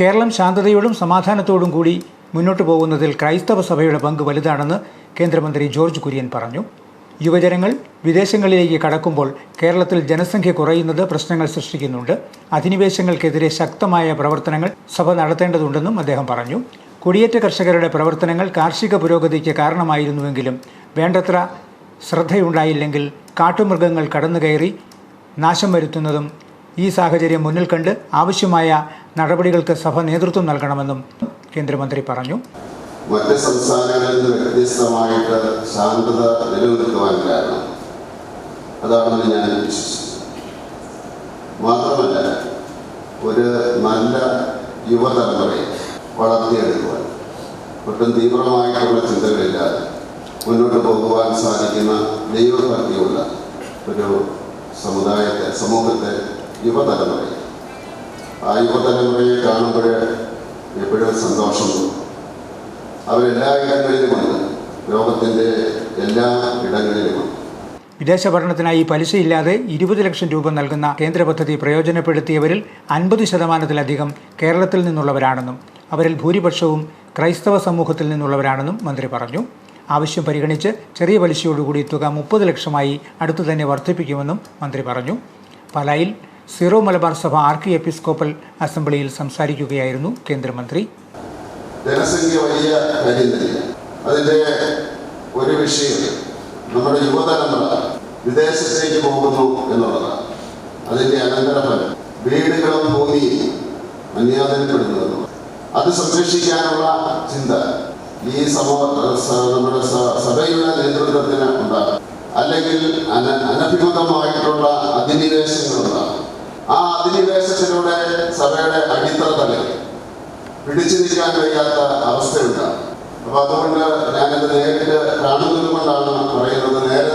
കേരളം ശാന്തതയോടും സമാധാനത്തോടും കൂടി മുന്നോട്ട് പോകുന്നതിൽ ക്രൈസ്തവ സഭയുടെ പങ്ക് വലുതാണെന്ന് കേന്ദ്രമന്ത്രി ജോർജ് കുര്യൻ പറഞ്ഞു. യുവജനങ്ങൾ വിദേശങ്ങളിലേക്ക് കടക്കുമ്പോൾ കേരളത്തിൽ ജനസംഖ്യ കുറയുന്നത് പ്രശ്നങ്ങൾ സൃഷ്ടിക്കുന്നുണ്ട്. അധിനിവേശങ്ങൾക്കെതിരെ ശക്തമായ പ്രവർത്തനങ്ങൾ സഭ നടത്തേണ്ടതുണ്ടെന്നും അദ്ദേഹം പറഞ്ഞു. കുടിയേറ്റ കർഷകരുടെ പ്രവർത്തനങ്ങൾ കാർഷിക പുരോഗതിക്ക് കാരണമായിരുന്നുവെങ്കിലും വേണ്ടത്ര ശ്രദ്ധയുണ്ടായില്ലെങ്കിൽ കാട്ടുമൃഗങ്ങൾ കടന്നുകയറി നാശം വരുത്തുന്നതും ഈ സാഹചര്യം മുന്നിൽ കണ്ട് ആവശ്യമായ നടപടികൾക്ക് സഭ നേതൃത്വം നൽകണമെന്നും കേന്ദ്രമന്ത്രി പറഞ്ഞു. മറ്റ് സംസ്ഥാനങ്ങളിൽ നിന്ന് വ്യത്യസ്തമായിട്ട് ശാന്തത നിലനിൽക്കുവാൻ കാരണം അതാണെന്ന് ഞാൻ വിശ്വസിച്ചു മാത്രമല്ല ഒരു നല്ല യുവതലമുറയെ വളർത്തിയെടുക്കുവാൻ ഒട്ടും തീവ്രമായിട്ടുള്ള ചിന്തകളില്ലാതെ മുന്നോട്ട് പോകുവാൻ സാധിക്കുന്ന ദൈവഭക്തിയുള്ള ഒരു സമുദായത്തെ സമൂഹത്തെ യുവതലമുറയെ. ആ യുവതലമുറയെ കാണുമ്പോൾ എപ്പോഴും സന്തോഷം അവരെല്ലാ ഇടങ്ങളിലുമുണ്ട് ലോകത്തിന്റെ എല്ലാ ഇടങ്ങളിലുമുണ്ട് വിദേശ പഠനത്തിനായി പലിശയില്ലാതെ ഇരുപത് ലക്ഷം രൂപ നൽകുന്ന കേന്ദ്ര പദ്ധതി പ്രയോജനപ്പെടുത്തിയവരിൽ അൻപത് ശതമാനത്തിലധികം കേരളത്തിൽ നിന്നുള്ളവരാണെന്നും അവരിൽ ഭൂരിപക്ഷവും ക്രൈസ്തവ സമൂഹത്തിൽ നിന്നുള്ളവരാണെന്നും മന്ത്രി പറഞ്ഞു. ആവശ്യം പരിഗണിച്ച് ചെറിയ പലിശയോടുകൂടി തുക മുപ്പത് ലക്ഷമായി അടുത്തു തന്നെ വർദ്ധിപ്പിക്കുമെന്നും മന്ത്രി പറഞ്ഞു. പാലായിൽ സീറോ മലബാർ സഭ ആർക്കി എപ്പിസ്കോപ്പൽ അസംബ്ലിയിൽ സംസാരിക്കുകയായിരുന്നു കേന്ദ്രമന്ത്രി. ജനസംഖ്യ വലിയ അതിന്റെ ഒരു വിഷയം നമ്മുടെ യുവതലമുറ വിദേശത്തേക്ക് പോകുന്നു എന്നുള്ളതാണ്. അതിന്റെ അനന്തരഫലം വീടുകളും ഭൂമിയും അന്യാദനപ്പെടുന്നു അത് സംരക്ഷിക്കാനുള്ള ചിന്ത ഈ സമൂഹ നമ്മുടെ സ- സഭയുടെ നേതൃത്വത്തിന് ഉണ്ടാകും. അല്ലെങ്കിൽ അന അധിനിവേശത്തിലൂടെ സഭയുടെ അടിത്തറ തള്ളി. പിടിച്ചു നിൽക്കാൻ കഴിയാത്ത അവസ്ഥയുണ്ടാകും അപ്പൊ അതുകൊണ്ട് ഞാനത് നേരിട്ട് കാണുന്നത് കൊണ്ടാണ് പറയുന്നത് നേരത്തെ